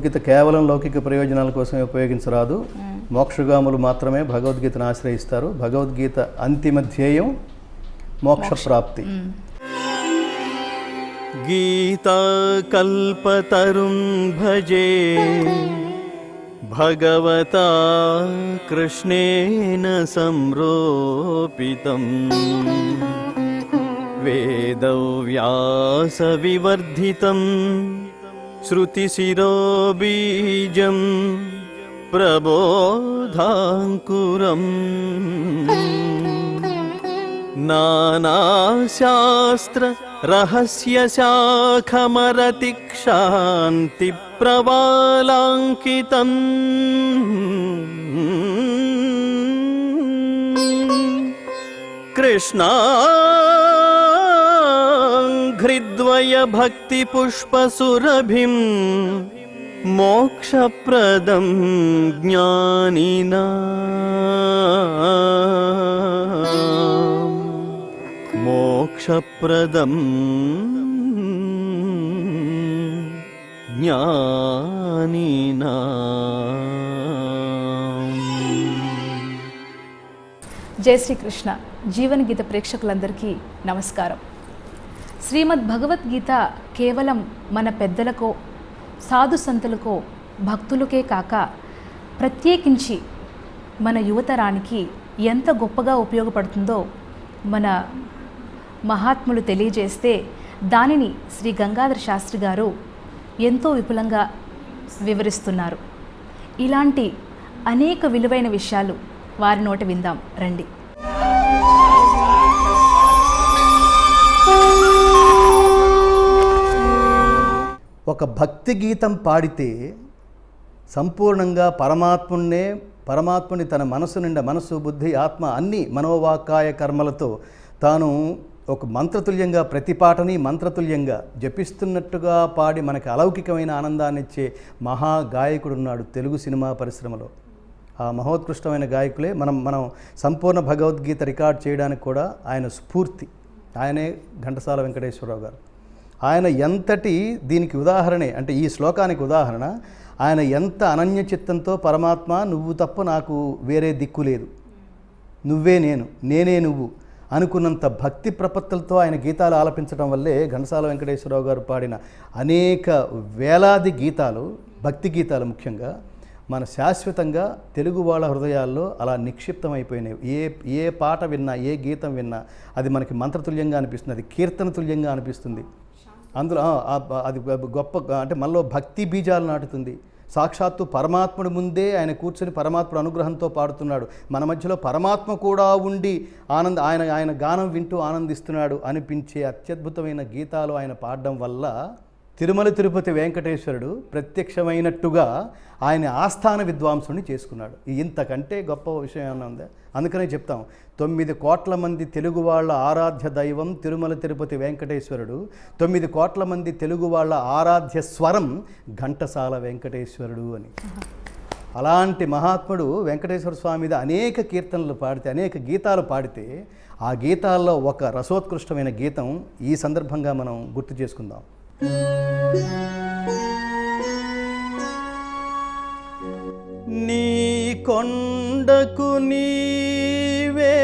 భగవద్గీత కేవలం లౌకిక ప్రయోజనాల కోసమే ఉపయోగించరాదు. మోక్షగాములు మాత్రమే భగవద్గీతను ఆశ్రయిస్తారు. భగవద్గీత అంతిమ ధ్యేయం మోక్షప్రాప్తి. గీతా కల్పతరుం భజే. భగవతా కృష్ణేన సంరోపితం. వేదవ్యాసవివర్ధితం श्रुतिशिरोबीजम् प्रबोधाङ्कुरम् नानाशास्त्ररहस्यशाखमरतिक्षान्तिप्रवालाङ्कितम्। कृष्णा कृष्णाघ्रिद्वय भक्तिपुष्पसुरभिम् मोक्षप्रदं ज्ञानिना मोक्षप्रदम् ज्ञानिना జై శ్రీకృష్ణ జీవన గీత ప్రేక్షకులందరికీ నమస్కారం శ్రీమద్ భగవద్గీత కేవలం మన పెద్దలకో సాధు సంతులకో భక్తులకే కాక ప్రత్యేకించి మన యువతరానికి ఎంత గొప్పగా ఉపయోగపడుతుందో మన మహాత్ములు తెలియజేస్తే దానిని శ్రీ గంగాధర శాస్త్రి గారు ఎంతో విపులంగా వివరిస్తున్నారు. ఇలాంటి అనేక విలువైన విషయాలు వారి నోట విందాం రండి. ఒక భక్తి గీతం పాడితే సంపూర్ణంగా పరమాత్మున్నే పరమాత్ముని తన మనసు నిండా మనసు బుద్ధి ఆత్మ అన్ని మనోవాకాయ కర్మలతో తాను ఒక మంత్రతుల్యంగా ప్రతి పాటని మంత్రతుల్యంగా జపిస్తున్నట్టుగా పాడి మనకి అలౌకికమైన ఆనందాన్ని ఇచ్చే మహా ఉన్నాడు తెలుగు సినిమా పరిశ్రమలో. ఆ మహోత్కృష్టమైన గాయకులే మనం మనం సంపూర్ణ భగవద్గీత రికార్డ్ చేయడానికి కూడా ఆయన స్ఫూర్తి. ఆయనే ఘంటసాల వెంకటేశ్వరరావు గారు. ఆయన ఎంతటి దీనికి ఉదాహరణే అంటే ఈ శ్లోకానికి ఉదాహరణ ఆయన ఎంత అనన్య చిత్తంతో పరమాత్మ నువ్వు తప్ప నాకు వేరే దిక్కు లేదు. నువ్వే నేను నేనే నువ్వు అనుకున్నంత భక్తి ప్రపత్తులతో ఆయన గీతాలు ఆలపించడం వల్లే ఘనసాల వెంకటేశ్వరరావు గారు పాడిన అనేక వేలాది గీతాలు భక్తి గీతాలు ముఖ్యంగా మన శాశ్వతంగా తెలుగు వాళ్ళ హృదయాల్లో అలా నిక్షిప్తమైపోయినాయి ఏ ఏ పాట విన్నా ఏ గీతం విన్నా అది మనకి మంత్రతుల్యంగా అనిపిస్తుంది అది కీర్తన తుల్యంగా అనిపిస్తుంది. అందులో అది గొప్ప అంటే మనలో భక్తి బీజాలు నాటుతుంది. సాక్షాత్తు పరమాత్ముడి ముందే ఆయన కూర్చొని పరమాత్ముడు అనుగ్రహంతో పాడుతున్నాడు. మన మధ్యలో పరమాత్మ కూడా ఉండి ఆనంద ఆయన ఆయన గానం వింటూ ఆనందిస్తున్నాడు అనిపించే అత్యద్భుతమైన గీతాలు ఆయన పాడడం వల్ల తిరుమల తిరుపతి వెంకటేశ్వరుడు ప్రత్యక్షమైనట్టుగా ఆయన ఆస్థాన విద్వాంసుని చేసుకున్నాడు. ఇంతకంటే గొప్ప విషయం ఏమైనా ఉందా? అందుకనే చెప్తాం. తొమ్మిది కోట్ల మంది తెలుగు వాళ్ళ ఆరాధ్య దైవం తిరుమల తిరుపతి వెంకటేశ్వరుడు తొమ్మిది కోట్ల మంది తెలుగు వాళ్ళ ఆరాధ్య స్వరం ఘంటసాల వెంకటేశ్వరుడు అని. అలాంటి మహాత్ముడు వెంకటేశ్వర స్వామి మీద అనేక కీర్తనలు పాడితే అనేక గీతాలు పాడితే ఆ గీతాల్లో ఒక రసోత్కృష్టమైన గీతం ఈ సందర్భంగా మనం గుర్తు చేసుకుందాం. నీ కొండకు నీవే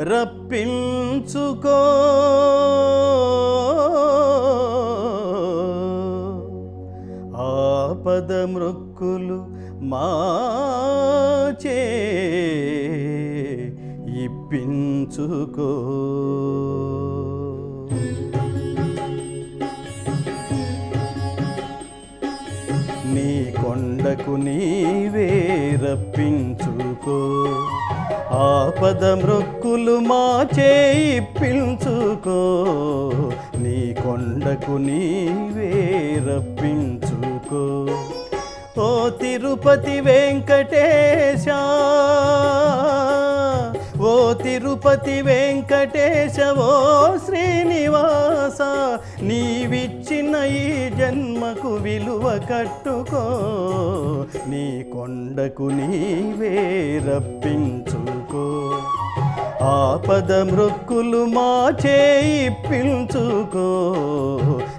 రప్పించుకో. ఆపద మృక్కులు మాచే ఇప్పించుకో. నీ కొండకు నీవే రప్పించుకో. ఆపద మృక్కులు మా చేయి నీ కొండకు నీవే రప్పించుకో. ఓ తిరుపతి వెంకటేశా తిరుపతి వెంకటేశవో శ్రీనివాస నీవిచ్చిన ఈ జన్మకు విలువ కట్టుకో. నీ కొండకు నీవే రప్పించుకో. ఆపద మృక్కులు మా చేయి పిలుచుకో.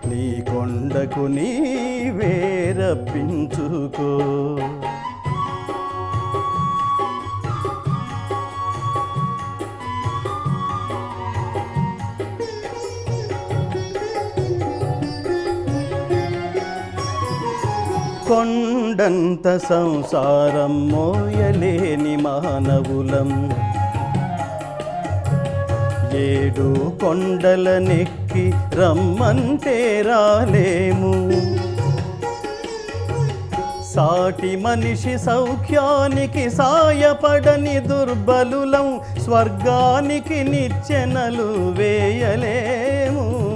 నీ కొండకు నీవే రప్పించుకో. కొండంత సంసారం మోయలేని మానవులం. ఏడు కొండల నెక్కి రమ్మంటే రాలేము. సాటి మనిషి సౌఖ్యానికి సాయపడని దుర్బలులం స్వర్గానికి నిచ్చెనలు వేయలేము.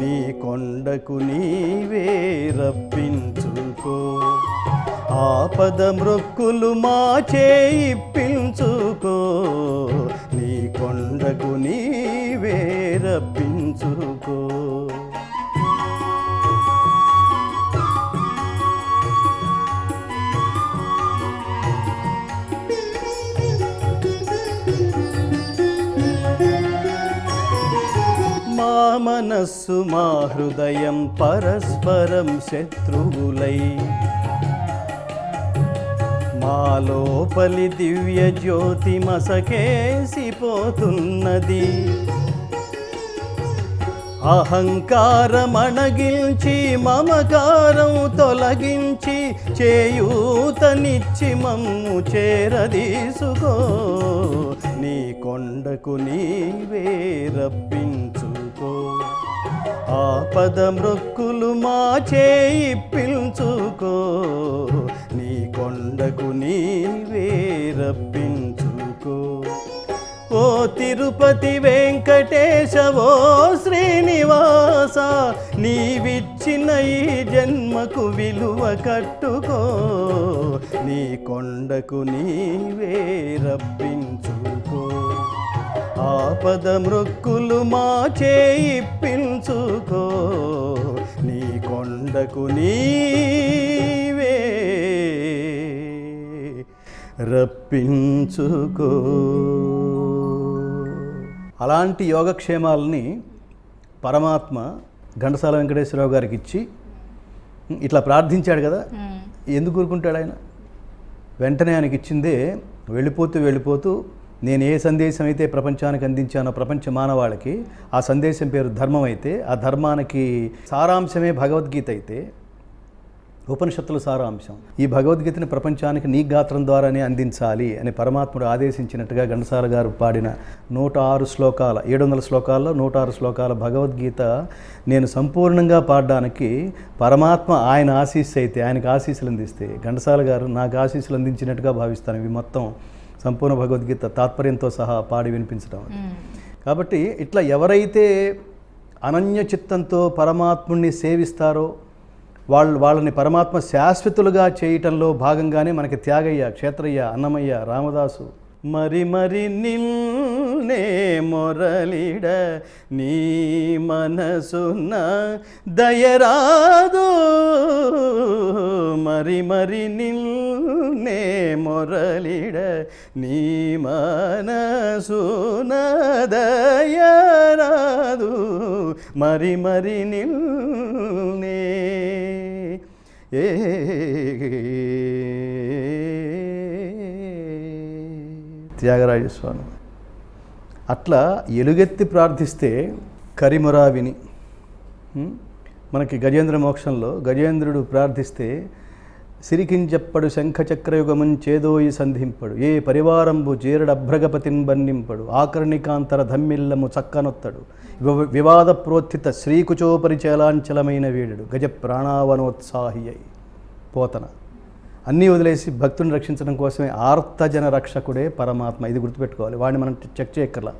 నీ కొండకు నీవే రప్పించుకో. ఆపద మృక్కులు మా చేయి నీ కొండకు నీవే రప్పించుకో. మా మనస్సు మా హృదయం పరస్పరం శత్రువులై. మాలోపలి దివ్య జ్యోతి మసకేసిపోతున్నది. అహంకారమణగిల్చి మమకారం తొలగించి చేయూతనిచ్చి మమ్ము చేరదీసుకో. నీ కొండకు నీవే రప్పించుకో. ఆపద మృక్కులు మా చేయి పిల్చుకో. నీ కొండకు నీవే రప్పించుకో. ఓ తిరుపతి వెంకటేశవో శ్రీనివాస నీవిచ్చిన ఈ జన్మకు విలువ కట్టుకో. నీ కొండకు నీవే రప్పించుకో. ఆపద మృక్కులు మా చేయిప్పించుకో నీ కొండకు నీ రప్పించుకో. అలాంటి యోగక్షేమాలని పరమాత్మ ఘంటసాల వెంకటేశ్వరరావు గారికి ఇచ్చి ఇట్లా ప్రార్థించాడు కదా. ఎందుకు ఊరుకుంటాడు ఆయన? వెంటనే ఆయనకి ఇచ్చిందే వెళ్ళిపోతూ వెళ్ళిపోతూ నేను ఏ సందేశం అయితే ప్రపంచానికి అందించానో ప్రపంచ మానవాళికి ఆ సందేశం పేరు ధర్మం అయితే ఆ ధర్మానికి సారాంశమే భగవద్గీత అయితే ఉపనిషత్తుల సారాంశం. ఈ భగవద్గీతని ప్రపంచానికి నీ గాత్రం ద్వారానే అందించాలి అని పరమాత్ముడు ఆదేశించినట్టుగా ఘంటసాల గారు పాడిన నూట ఆరు శ్లోకాల ఏడు వందల శ్లోకాల్లో నూట ఆరు శ్లోకాల భగవద్గీత నేను సంపూర్ణంగా పాడడానికి పరమాత్మ ఆయన ఆశీస్సు అయితే ఆయనకు ఆశీస్సులు అందిస్తే ఘంటసాల గారు నాకు ఆశీస్సులు అందించినట్టుగా భావిస్తాను. ఇవి మొత్తం సంపూర్ణ భగవద్గీత తాత్పర్యంతో సహా పాడి వినిపించడం కాబట్టి ఇట్లా ఎవరైతే అనన్య చిత్తంతో పరమాత్ముణ్ణి సేవిస్తారో వాళ్ళు వాళ్ళని పరమాత్మ శాశ్వతులుగా చేయటంలో భాగంగానే మనకి త్యాగయ్య క్షేత్రయ్య అన్నమయ్య రామదాసు. మరి మరి నిల్నే మొరలిడ నీ మనసున్న దయరాదు. మరి మరి నిల్నే మొరలిడ నీ మనసున దయరాదు. మరి మరి నిల్నే ఏ త్యాగరాజ స్వామి అట్లా ఎలుగెత్తి ప్రార్థిస్తే కరిమురా విని మనకి గజేంద్ర మోక్షంలో గజేంద్రుడు ప్రార్థిస్తే సిరికించెప్పడు శంఖచక్రయుగమున్ చేదోయి సంధింపడు. ఏ పరివారంబు చేరడభ్రగపతిన్ బన్నింపడు ఆకర్ణికాంతర ధమ్మిల్లము చక్కనొత్తడు. వివ- వివాద ప్రోత్థిత శ్రీకుచోపరి చేలాంచలమైన వీడుడు. గజ ప్రాణావనోత్సాహి అయి పోతన. అన్నీ వదిలేసి భక్తుని రక్షించడం కోసమే ఆర్తజన రక్షకుడే పరమాత్మ. ఇది గుర్తుపెట్టుకోవాలి. వాడిని మనం చెక్ చేయక్కర్లా.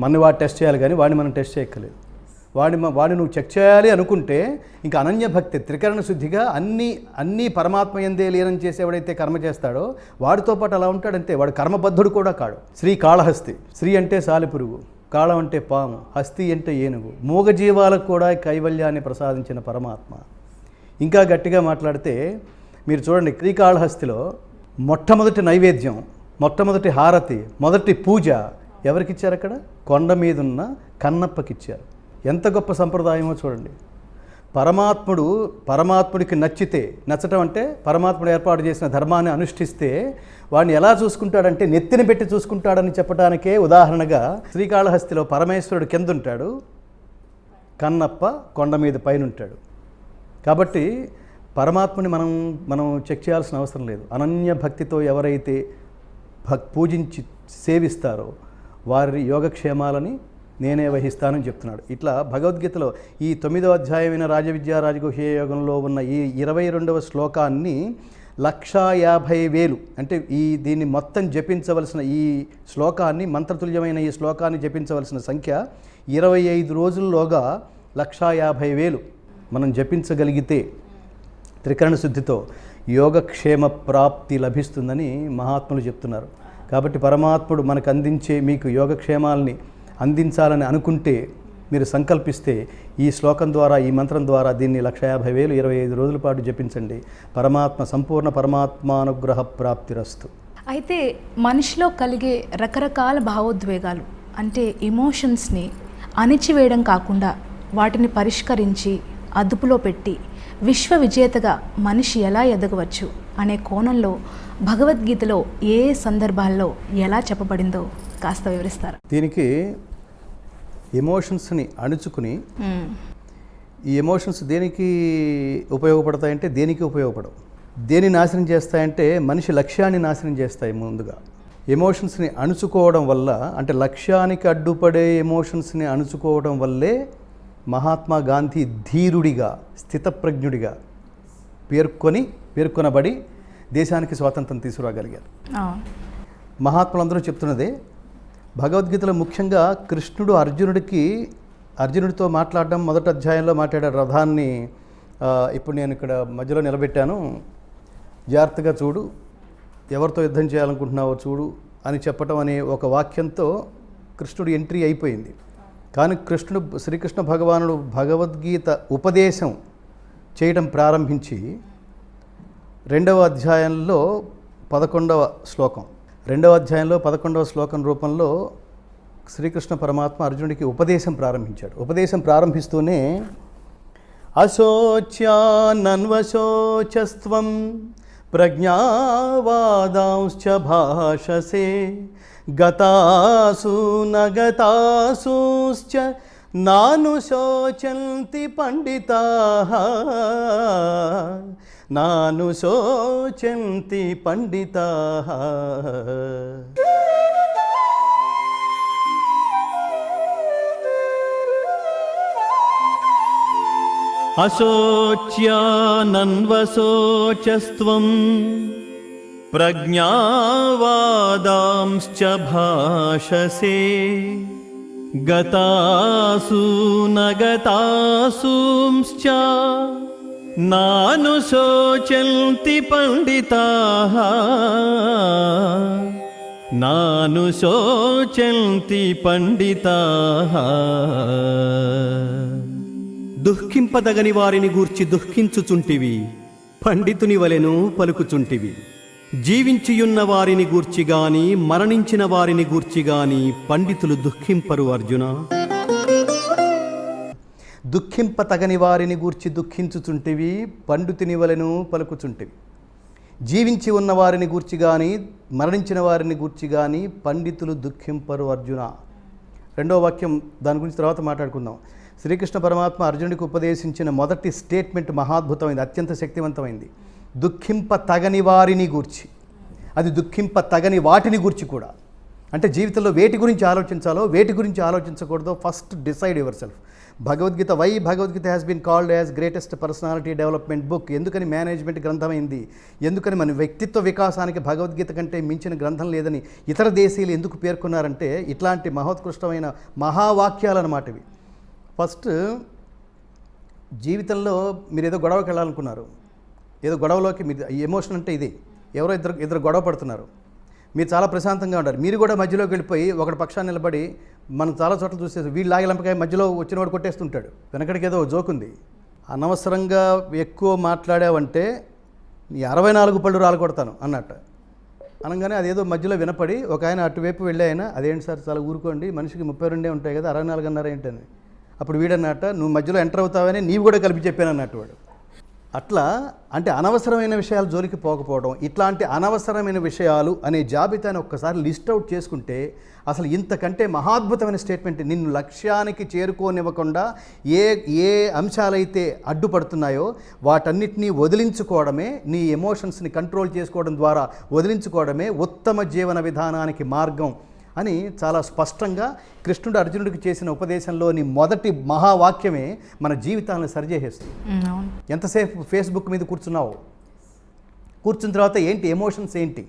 మన వాడు టెస్ట్ చేయాలి కానీ వాడిని మనం టెస్ట్ చేయక్కర్లేదు. వాడి మ- వాడిని నువ్వు చెక్ చేయాలి అనుకుంటే ఇంకా అనన్య భక్తి త్రికరణ శుద్ధిగా అన్ని అన్నీ పరమాత్మ ఎందే లీనం చేసేవాడైతే కర్మ చేస్తాడో వాడితో పాటు అలా ఉంటాడంతే. వాడు కర్మబద్ధుడు కూడా కాడు. శ్రీ కాళహస్తి శ్రీ అంటే సాలిపురుగు కాళం అంటే పాము హస్తి అంటే ఏనుగు మూగజీవాలకు కూడా కైవల్యాన్ని ప్రసాదించిన పరమాత్మ. ఇంకా గట్టిగా మాట్లాడితే మీరు చూడండి శ్రీకాళహస్తిలో మొట్టమొదటి నైవేద్యం మొట్టమొదటి హారతి మొదటి పూజ ఎవరికిచ్చారు అక్కడ కొండ మీద ఉన్న ఎంత గొప్ప సంప్రదాయమో చూడండి. పరమాత్ముడు పరమాత్ముడికి నచ్చితే నచ్చటం అంటే పరమాత్ముడు ఏర్పాటు చేసిన ధర్మాన్ని అనుష్ఠిస్తే వాడిని ఎలా చూసుకుంటాడంటే నెత్తిని పెట్టి చూసుకుంటాడని చెప్పడానికే ఉదాహరణగా శ్రీకాళహస్తిలో పరమేశ్వరుడు కింద ఉంటాడు కన్నప్ప కొండ మీద పైన ఉంటాడు కాబట్టి పరమాత్మని మనం మనం చెక్ చేయాల్సిన అవసరం లేదు. అనన్య భక్తితో ఎవరైతే భక్ పూజించి సేవిస్తారో వారి యోగక్షేమాలని నేనే వహిస్తానని చెప్తున్నాడు. ఇట్లా భగవద్గీతలో ఈ తొమ్మిదో అధ్యాయమైన రాజవిద్యా రాజగుహ్య యోగంలో ఉన్న ఈ ఇరవై రెండవ శ్లోకాన్ని లక్షా యాభై వేలు అంటే ఈ దీన్ని మొత్తం జపించవలసిన ఈ శ్లోకాన్ని మంత్రతుల్యమైన ఈ శ్లోకాన్ని జపించవలసిన సంఖ్య ఇరవై ఐదు రోజుల్లోగా లక్షా యాభై వేలు మనం జపించగలిగితే త్రికరణ శుద్ధితో యోగక్షేమ ప్రాప్తి లభిస్తుందని మహాత్ములు చెప్తున్నారు. కాబట్టి పరమాత్ముడు మనకు అందించే మీకు యోగక్షేమాలని అందించాలని అనుకుంటే మీరు సంకల్పిస్తే ఈ శ్లోకం ద్వారా ఈ మంత్రం ద్వారా దీన్ని లక్ష యాభై వేలు ఇరవై ఐదు రోజుల పాటు జపించండి. పరమాత్మ సంపూర్ణ పరమాత్మానుగ్రహ ప్రాప్తిరస్తు. అయితే మనిషిలో కలిగే రకరకాల భావోద్వేగాలు అంటే ఎమోషన్స్ని అణిచివేయడం కాకుండా వాటిని పరిష్కరించి అదుపులో పెట్టి విశ్వ విజేతగా మనిషి ఎలా ఎదగవచ్చు అనే కోణంలో భగవద్గీతలో ఏ ఏ సందర్భాల్లో ఎలా చెప్పబడిందో కాస్త వివరిస్తారా? దీనికి ఎమోషన్స్ని అణుచుకుని. ఈ ఎమోషన్స్ దేనికి ఉపయోగపడతాయంటే దేనికి ఉపయోగపడవు. దేని నాశనం చేస్తాయంటే మనిషి లక్ష్యాన్ని నాశనం చేస్తాయి ముందుగా. ఎమోషన్స్ని అణుచుకోవడం వల్ల అంటే లక్ష్యానికి అడ్డుపడే ఎమోషన్స్ని అణుచుకోవడం వల్లే మహాత్మా గాంధీ ధీరుడిగా స్థితప్రజ్ఞుడిగా పేర్కొని పేర్కొనబడి దేశానికి స్వాతంత్రం తీసుకురాగలిగారు. మహాత్ములందరూ చెప్తున్నదే భగవద్గీతలో ముఖ్యంగా కృష్ణుడు అర్జునుడికి అర్జునుడితో మాట్లాడడం మొదటి అధ్యాయంలో మాట్లాడే రథాన్ని. ఇప్పుడు నేను ఇక్కడ మధ్యలో నిలబెట్టాను. జాగ్రత్తగా చూడు. ఎవరితో యుద్ధం చేయాలనుకుంటున్నావో చూడు అని చెప్పటం అనే ఒక వాక్యంతో కృష్ణుడు ఎంట్రీ అయిపోయింది. కానీ కృష్ణుడు శ్రీకృష్ణ భగవానుడు భగవద్గీత ఉపదేశం చేయడం ప్రారంభించి రెండవ అధ్యాయంలో పదకొండవ శ్లోకం. రెండవ అధ్యాయంలో పదకొండవ శ్లోకం రూపంలో శ్రీకృష్ణ పరమాత్మ అర్జునుడికి ఉపదేశం ప్రారంభించాడు. ఉపదేశం ప్రారంభిస్తూనే అశోచ్యానన్వశోచస్త్వం ప్రజ్ఞావాదాంశ్చ భాషసే గతాసు నగతాసూశ్చ నాను శోచంతి పండితా నాను శోచంతి పండితా అశోచ్యానన్వశోచస్వం ప్రజ్ఞావాదాంశ్చ భాషసే. గతాసు నగతాసూంశ్చ. నాను శోచంతి పండితా. నాను శోచంతి పండితాః. దుఃఖింపదగని వారిని గూర్చి దుఃఖించుచుంటివి పండితుని వలెను పలుకుచుంటివి. జీవించియున్న వారిని గూర్చి గాని మరణించిన వారిని గూర్చి గాని పండితులు దుఃఖింపరు అర్జున. దుఃఖింప తగని వారిని గూర్చి దుఃఖించుచుంటివి పండితుని వలెను పలుకుచుంటివి. జీవించి ఉన్న వారిని గూర్చి కానీ మరణించిన వారిని గూర్చి కానీ పండితులు దుఃఖింపరు అర్జున. రెండో వాక్యం దాని గురించి తర్వాత మాట్లాడుకుందాం. శ్రీకృష్ణ పరమాత్మ అర్జునుడికి ఉపదేశించిన మొదటి స్టేట్మెంట్ మహాద్భుతమైంది అత్యంత శక్తివంతమైంది. దుఃఖింప తగని వారిని గూర్చి. అది దుఃఖింప తగని వాటిని గూర్చి కూడా. అంటే జీవితంలో వేటి గురించి ఆలోచించాలో వేటి గురించి ఆలోచించకూడదో first decide yourself. Bhagavad Gita why Bhagavad Gita has been called as greatest personality development book ఎందుకని మేనేజ్మెంట్ గ్రంథమైంది? ఎందుకని మన వ్యక్తిత్వ వికాసానికి భగవద్గీత కంటే మించిన గ్రంథం లేదని ఇతర దేశీయులు ఎందుకు పేర్కొన్నారంటే ఇట్లాంటి మహోత్కృష్టమైన మహావాక్యాలన్నమాట ఇవి. ఫస్ట్ జీవితంలో మీరు ఏదో గొడవకి వెళ్ళాలనుకున్నారు ఏదో గొడవలోకి మీరు ఎమోషన్ అంటే ఇది. ఎవరో ఇద్దరు ఇద్దరు గొడవ పడుతున్నారు. మీరు చాలా ప్రశాంతంగా ఉంటారు మీరు కూడా మధ్యలోకి వెళ్ళిపోయి ఒకటి పక్షాన్ని నిలబడి మనం చాలా చోట్ల చూసేది వీళ్ళు లాగలంపకాయ మధ్యలో వచ్చినవాడు కొట్టేస్తుంటాడు. వెనకడికి ఏదో జోక్ ఉంది. అనవసరంగా ఎక్కువ మాట్లాడావంటే నీ అరవై నాలుగు పళ్ళు రాలు కొడతాను అన్నట్టు. అనగానే అదేదో మధ్యలో వినపడి ఒక ఆయన అటువైపు వెళ్ళాయన ఆయన అదేంటి సార్ చాలా ఊరుకోండి మనిషికి ముప్పై రెండే ఉంటాయి కదా అరవై నాలుగు అన్నారు ఏంటని అప్పుడు వీడన్నట్ట నువ్వు మధ్యలో ఎంటర్ అవుతావని నీవు కూడా కలిపి చెప్పాను అన్నట్టు వాడు. అట్లా అంటే అనవసరమైన విషయాలు జోలికి పోకపోవడం ఇట్లాంటి అనవసరమైన విషయాలు అనే జాబితాని ఒక్కసారి లిస్ట్ అవుట్ చేసుకుంటే అసలు ఇంతకంటే మహాద్భుతమైన స్టేట్మెంట్ నిన్ను లక్ష్యానికి చేరుకోనివ్వకుండా ఏ ఏ అంశాలైతే అడ్డుపడుతున్నాయో వాటన్నిటినీ వదిలించుకోవడమే నీ ఎమోషన్స్ని కంట్రోల్ చేసుకోవడం ద్వారా వదిలించుకోవడమే ఉత్తమ జీవన విధానానికి మార్గం అని చాలా స్పష్టంగా కృష్ణుడు అర్జునుడికి చేసిన ఉపదేశంలోని మొదటి మహావాక్యమే మన జీవితాలను సరిచేసేస్తుంది. ఎంతసేపు ఫేస్బుక్ మీద కూర్చున్నావు? కూర్చున్న తర్వాత ఏంటి ఎమోషన్స్ ఏంటి?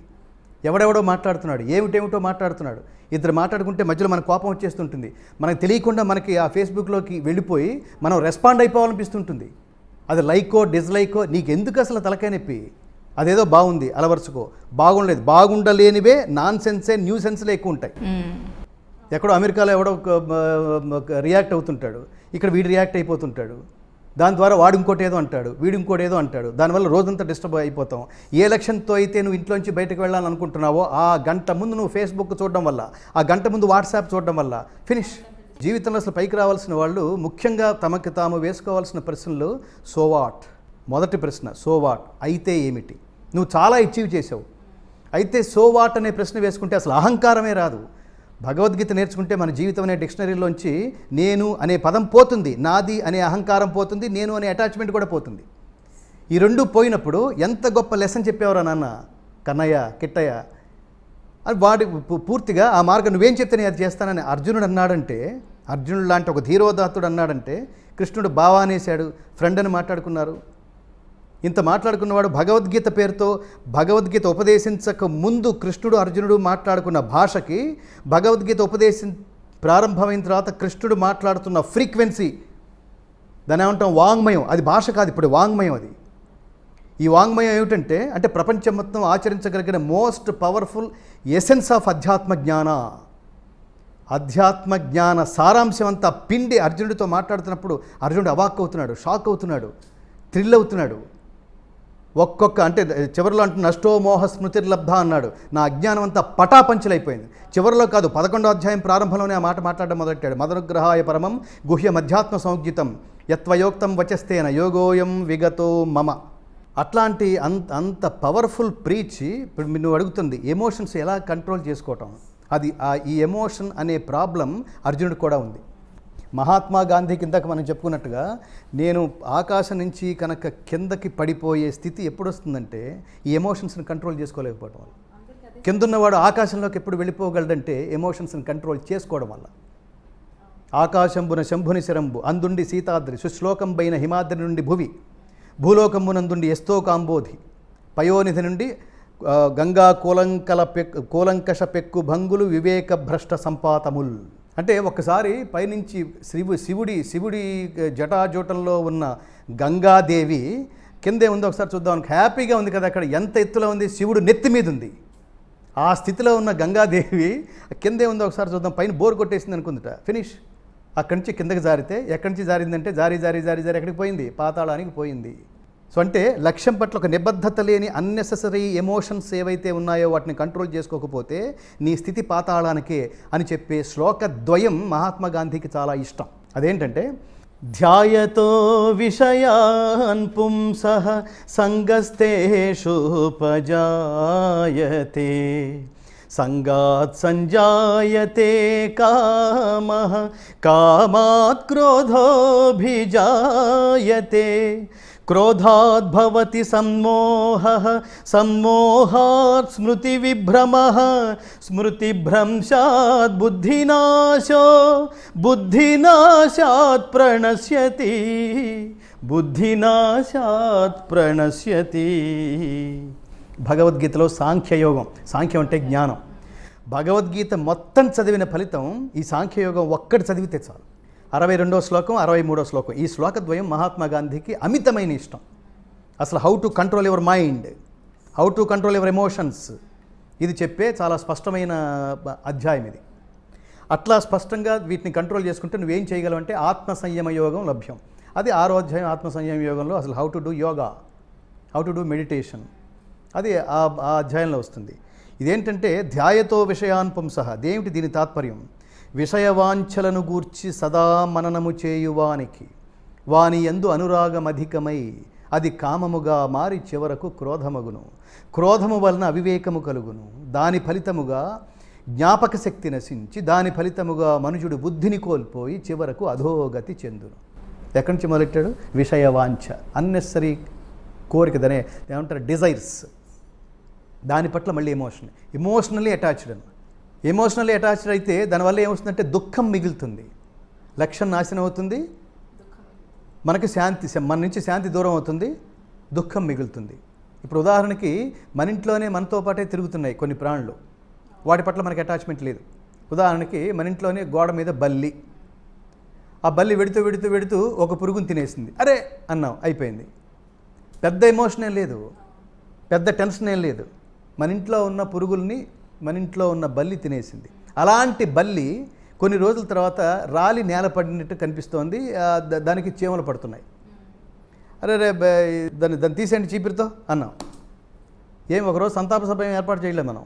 ఎవడెవడో మాట్లాడుతున్నాడు ఏమిటేమిటో మాట్లాడుతున్నాడు. ఇద్దరు మాట్లాడుకుంటే మధ్యలో మన కోపం వచ్చేస్తుంటుంది. మనకు తెలియకుండా మనకి ఆ ఫేస్బుక్లోకి వెళ్ళిపోయి మనం రెస్పాండ్ అయిపోవాలనిపిస్తుంటుంది. అది లైకో డిస్లైకో నీకు ఎందుకు అసలు తలకాయ నొప్పి? అదేదో బాగుంది అలవరుచుకో. బాగుండలేదు. బాగుండలేనివే నాన్ సెన్సే న్యూ సెన్స్లే ఎక్కువ ఉంటాయి ఎక్కడో అమెరికాలో ఎవడో రియాక్ట్ అవుతుంటాడు. ఇక్కడ వీడు రియాక్ట్ అయిపోతుంటాడు. దాని ద్వారా వాడు ఇంకోటి ఏదో అంటాడు వీడు ఇంకోటి ఏదో అంటాడు. దానివల్ల రోజంతా డిస్టర్బ్ అయిపోతాం. ఏ లక్ష్యంతో అయితే నువ్వు ఇంట్లోంచి బయటకు వెళ్ళాలని అనుకుంటున్నావో ఆ గంట ముందు నువ్వు ఫేస్బుక్ చూడడం వల్ల ఆ గంట ముందు వాట్సాప్ చూడడం వల్ల ఫినిష్. జీవితంలో అసలు పైకి రావాల్సిన వాళ్ళు ముఖ్యంగా తమకి తాము వేసుకోవాల్సిన ప్రశ్నలు సో వాట్ మొదటి ప్రశ్న సో వాట్? అయితే ఏమిటి? నువ్వు చాలా అచీవ్ చేసావు అయితే సో వాట్? అనే ప్రశ్న వేసుకుంటే అసలు అహంకారమే రాదు. భగవద్గీత నేర్చుకుంటే మన జీవితం అనే డిక్షనరీలోంచి నేను అనే పదం పోతుంది నాది అనే అహంకారం పోతుంది నేను అనే అటాచ్మెంట్ కూడా పోతుంది. ఈ రెండు పోయినప్పుడు ఎంత గొప్ప లెసన్ చెప్పేవరా నాన్న? కన్నయ్య కిట్టయ్య అది వాడి పూర్తిగా ఆ మార్గం నువ్వేం చెప్తే నేను అది చేస్తానని అర్జునుడు అన్నాడంటే అర్జునుడు లాంటి ఒక ధీరోదాత్తుడు అన్నాడంటే కృష్ణుడు బావా అనేశాడు ఫ్రెండ్ అని మాట్లాడుకున్నారు. ఇంత మాట్లాడుకున్నవాడు భగవద్గీత పేరుతో భగవద్గీత ఉపదేశించక ముందు కృష్ణుడు అర్జునుడు మాట్లాడుకున్న భాషకి భగవద్గీత ఉపదేశం ప్రారంభమైన తర్వాత కృష్ణుడు మాట్లాడుతున్న ఫ్రీక్వెన్సీ దాని ఏమంటాం వాంగ్మయం అది భాష కాదు ఇప్పుడు వాంగ్మయం అది. ఈ వాంగ్మయం ఏమిటంటే అంటే ప్రపంచం మొత్తం ఆచరించగలిగిన మోస్ట్ పవర్ఫుల్ ఎసెన్స్ ఆఫ్ అధ్యాత్మ జ్ఞాన. అధ్యాత్మ జ్ఞాన సారాంశం అంతా పిండి అర్జునుడితో మాట్లాడుతున్నప్పుడు అర్జునుడు అవాక్ అవుతున్నాడు షాక్ అవుతున్నాడు థ్రిల్ అవుతున్నాడు. ఒక్కొక్క అంటే చివరిలో అంటే నష్టో మోహ స్మృతిర్లబ్ధ అన్నాడు. నా అజ్ఞానం అంతా పటాపంచలైపోయింది. చివరిలో కాదు పదకొండో అధ్యాయం ప్రారంభంలోనే ఆ మాట మాట్లాడడం మొదలెట్టాడు మదనుగ్రహాయ పరమం గుహ్య మధ్యాత్మ సంజ్ఞితం యత్వయోక్తం వచస్తేన యోగోయం విగతో మమ. అట్లాంటి అంత అంత పవర్ఫుల్ ప్రీచ్ ఇప్పుడు నువ్వు అడుగుతుంది ఎమోషన్స్ ఎలా కంట్రోల్ చేసుకోవటం? అది ఆ ఈ ఎమోషన్ అనే ప్రాబ్లం అర్జునుడు కూడా ఉంది. మహాత్మా గాంధీ కిందకు మనం చెప్పుకున్నట్టుగా నేను ఆకాశం నుంచి కనుక కిందకి పడిపోయే స్థితి ఎప్పుడు వస్తుందంటే ఈ ఎమోషన్స్ని కంట్రోల్ చేసుకోలేకపోవడం వల్ల. కిందున్నవాడు ఆకాశంలోకి ఎప్పుడు వెళ్ళిపోగలడంటే ఎమోషన్స్ని కంట్రోల్ చేసుకోవడం వల్ల. ఆకాశంబున శంభుని శరంబు అందుండి సీతాద్రి సుశ్లోకంబైన హిమాద్రి నుండి భువి భూలోకంబునందుండి ఎస్తో కాంబోధి పయోనిధి నుండి గంగా కూలంకల పెక్ కూలంకష పెక్కు భంగులు వివేక భ్రష్ట సంపాతముల్. అంటే ఒక్కసారి పైనుంచి శివు శివుడి శివుడి జటాజూటంలో ఉన్న గంగాదేవి కిందే ఉంది ఒకసారి చూద్దాం. హ్యాపీగా ఉంది కదా అక్కడ. ఎంత ఎత్తులో ఉంది? శివుడు నెత్తి మీద ఉంది. ఆ స్థితిలో ఉన్న గంగాదేవి కిందే ఉందో ఒకసారి చూద్దాం. పైన బోర్ కొట్టేసింది అనుకుందిట. ఫినిష్. అక్కడి నుంచి కిందకి జారితే ఎక్కడి నుంచి జారిందంటే జారి జారి జారి జారి ఎక్కడికి పోయింది? పాతాళానికి పోయింది. సో అంటే లక్ష్యం పట్ల ఒక నిబద్ధత లేని అన్నెసెసరీ ఎమోషన్స్ ఏవైతే ఉన్నాయో వాటిని కంట్రోల్ చేసుకోకపోతే నీ స్థితి పాతాళానికే అని చెప్పే శ్లోకద్వయం మహాత్మా గాంధీకి చాలా ఇష్టం. అదేంటంటే ధ్యాయతో విషయాన్ పుంసః సంగస్తేషుపజాయతే సంగాత్ సంజాయతే కామ కామాత్ క్రోధోభిజాయతే క్రోధాద్భవతి సమ్మోహ సమ్మోహాత్ స్మృతివిభ్రమ స్మృతిభ్రంశాత్ బుద్ధినాశో బుద్ధినాశాత్ ప్రణశ్యతి బుద్ధినాశాత్ ప్రణశ్యతి. భగవద్గీతలో సాంఖ్యయోగం సాంఖ్యం అంటే జ్ఞానం. భగవద్గీత మొత్తం చదివిన ఫలితం ఈ సాంఖ్యయోగం ఒక్కటి చదివితే చాలు. అరవై రెండో శ్లోకం అరవై మూడో శ్లోకం. ఈ శ్లోకద్వయం మహాత్మా గాంధీకి అమితమైన ఇష్టం. అసలు how to control your mind how to control your emotions ఇది చెప్పే చాలా స్పష్టమైన అధ్యాయం ఇది. అట్లా స్పష్టంగా వీటిని కంట్రోల్ చేసుకుంటే నువ్వేం చేయగలవు అంటే ఆత్మ సంయమ యోగం లభ్యం. అది ఆరో అధ్యాయం ఆత్మ సంయమ యోగంలో అసలు how to do yoga how to do meditation అది ఆ అధ్యాయంలో వస్తుంది. ఇదేంటంటే ధ్యాయతో విషయాన్ పుంసః దేమిటి దీని తాత్పర్యం? విషయవాంఛలను గూర్చి సదా మననము చేయువానికి. వాని ఎందు అనురాగమధికమై అది కామముగా మారి చివరకు క్రోధమగును. క్రోధము వలన అవివేకము కలుగును. దాని ఫలితముగా జ్ఞాపక శక్తి నశించి దాని ఫలితముగా మనుషుడు బుద్ధిని కోల్పోయి చివరకు అధోగతి చెందును. ఎక్కడి నుంచి మొదలెట్టాడు? విషయవాంఛ అన్నెసరీ కోరిక దానే ఏమంటారు? డిజైర్స్ దాని పట్ల మళ్ళీ ఎమోషన్ ఎమోషనల్లీ అటాచ్డ్ అని. ఎమోషనల్లీ అటాచ్డ్ అయితే దానివల్ల ఏమవుతుందంటే దుఃఖం మిగులుతుంది. లక్ష్యం నాశనం అవుతుంది. మనకి శాంతి మన నుంచి శాంతి దూరం అవుతుంది. దుఃఖం మిగులుతుంది. ఇప్పుడు ఉదాహరణకి మన ఇంట్లోనే మనతో పాటే తిరుగుతున్నాయి కొన్ని ప్రాణులు. వాటి పట్ల మనకి అటాచ్మెంట్ లేదు. ఉదాహరణకి మన ఇంట్లోనే గోడ మీద బల్లి. ఆ బల్లి వెడుతూ వెడుతూ వెడుతూ ఒక పురుగుని తినేసింది. అరే! అన్నాం. అయిపోయింది. పెద్ద ఎమోషన్ ఏం లేదు. పెద్ద టెన్షన్ ఏం లేదు. మన ఇంట్లో ఉన్న పురుగుల్ని మన ఇంట్లో ఉన్న బల్లి తినేసింది. అలాంటి బల్లి కొన్ని రోజుల తర్వాత రాలి నేల పడినట్టు కనిపిస్తోంది. దానికి చీమలు పడుతున్నాయి. అరే రే దాన్ని దాన్ని తీసేయండి చీపిరితో అన్నాం. ఏం ఒకరోజు సంతాప సభ ఏర్పాటు చేయలేం మనం.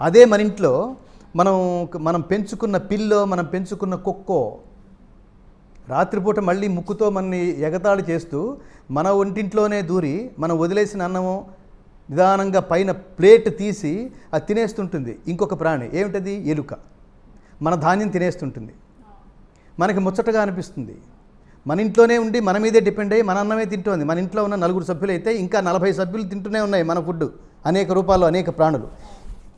అదే మన ఇంట్లో మనం మనం పెంచుకున్న పిల్లో మనం పెంచుకున్న కుక్కో రాత్రిపూట మళ్ళీ ముక్కుతో మనని ఎగతాళి చేస్తూ మన ఒంటింట్లోనే దూరి మనం వదిలేసిన అన్నము నిదానంగా పైన ప్లేట్ తీసి అది తినేస్తుంటుంది ఇంకొక ప్రాణి. ఏమిటది? ఎలుక. మన ధాన్యం తినేస్తుంటుంది. మనకి ముచ్చటగా అనిపిస్తుంది. మన ఇంట్లోనే ఉండి మన మీదే డిపెండ్ అయ్యి మన అన్నమే తింటోంది. మన ఇంట్లో ఉన్న నలుగురు సభ్యులు అయితే ఇంకా నలభై సభ్యులు తింటూనే ఉన్నాయి మన ఫుడ్ అనేక రూపాల్లో అనేక ప్రాణులు.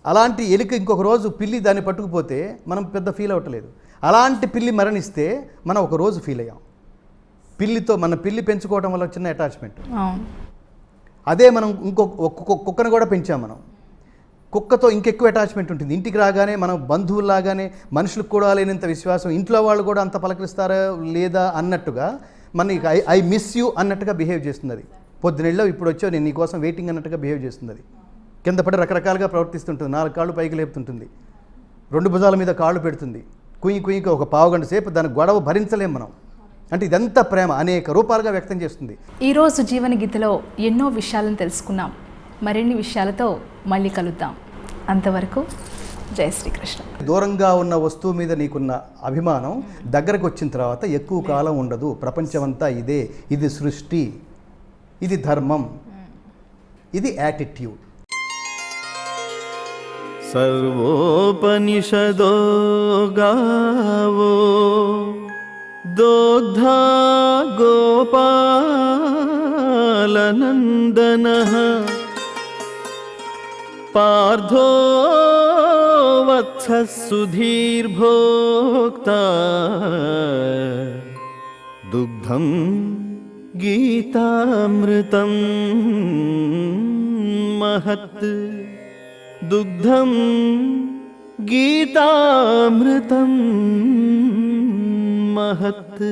అలాంటి ఎలుక ఇంకొక రోజు పిల్లి దాన్ని పట్టుకుపోతే మనం పెద్ద ఫీల్ అవ్వట్లేదు. అలాంటి పిల్లి మరణిస్తే మనం ఒక రోజు ఫీల్ అయ్యాం. పిల్లితో మన పిల్లి పెంచుకోవడం వల్ల చిన్న అటాచ్మెంట్ అదే మనం ఇంకో ఒక్క- కుక్కను కూడా పెంచాం మనం. కుక్కతో ఇంకెక్కువ అటాచ్మెంట్ ఉంటుంది. ఇంటికి రాగానే మనం బంధువుల్లాగానే మనుషులకు కూడా లేనంత విశ్వాసం ఇంట్లో వాళ్ళు కూడా అంత పలకరిస్తారా లేదా అన్నట్టుగా మన ఐ ఐ మిస్ యూ అన్నట్టుగా బిహేవ్ చేస్తుంది అది పొద్దునెళ్ళో ఇప్పుడు వచ్చావు నేను నీకోసం వెయిటింగ్ అన్నట్టుగా బిహేవ్ చేస్తుంది అది కింద పడి రకరకాలుగా ప్రవర్తిస్తుంటుంది. నాలుగు కాళ్ళు పైకి లేపుతుంటుంది. రెండు భుజాల మీద కాళ్ళు పెడుతుంది. కుయ్యి కుయ్యికి ఒక పావుగంట సేపు దాని గొడవ భరించలేం మనం. అంటే ఇదంతా ప్రేమ అనేక రూపాలుగా వ్యక్తం చేస్తుంది. ఈరోజు జీవన గీతలో ఎన్నో విషయాలను తెలుసుకున్నాం. మరిన్ని విషయాలతో మళ్ళీ కలుద్దాం. అంతవరకు జై శ్రీకృష్ణ. దూరంగా ఉన్న వస్తువు మీద నీకున్న అభిమానం దగ్గరకు వచ్చిన తర్వాత ఎక్కువ కాలం ఉండదు. ప్రపంచమంతా ఇదే. ఇది సృష్టి. ఇది ధర్మం. ఇది యాటిట్యూడ్. సర్వోపనిషదో గావో दोग्धा गोपालनन्दनः। पार्थो वत्सः सुधीर्भोक्ता दुग्धं गीतामृतं महत्। दुग्धं गीतामृतं మహత్.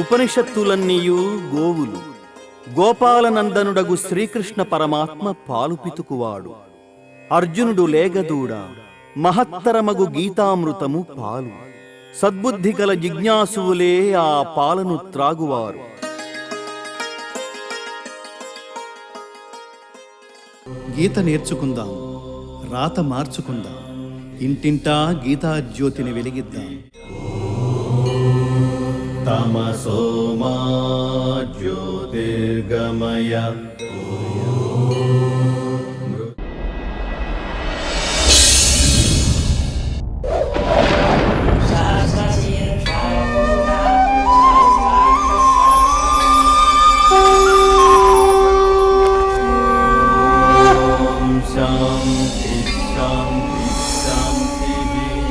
ఉపనిషత్తులన్నీయు గోవులు. గోపాలనందనుడగు శ్రీకృష్ణ పరమాత్మ పాలుపితుకువాడు అర్జునుడు లేగదూడ మహత్తరమగు గీతామృతము పాలు. సద్బుద్ధి గల జిజ్ఞాసువులే ఆ పాలను త్రాగువారు. గీత నేర్చుకుందాం రాత మార్చుకుందాం. ఇంటింటా గీతా జ్యోతిని వెలిగిద్దాం తమసోమా జ్యోతిర్గమయ Oh.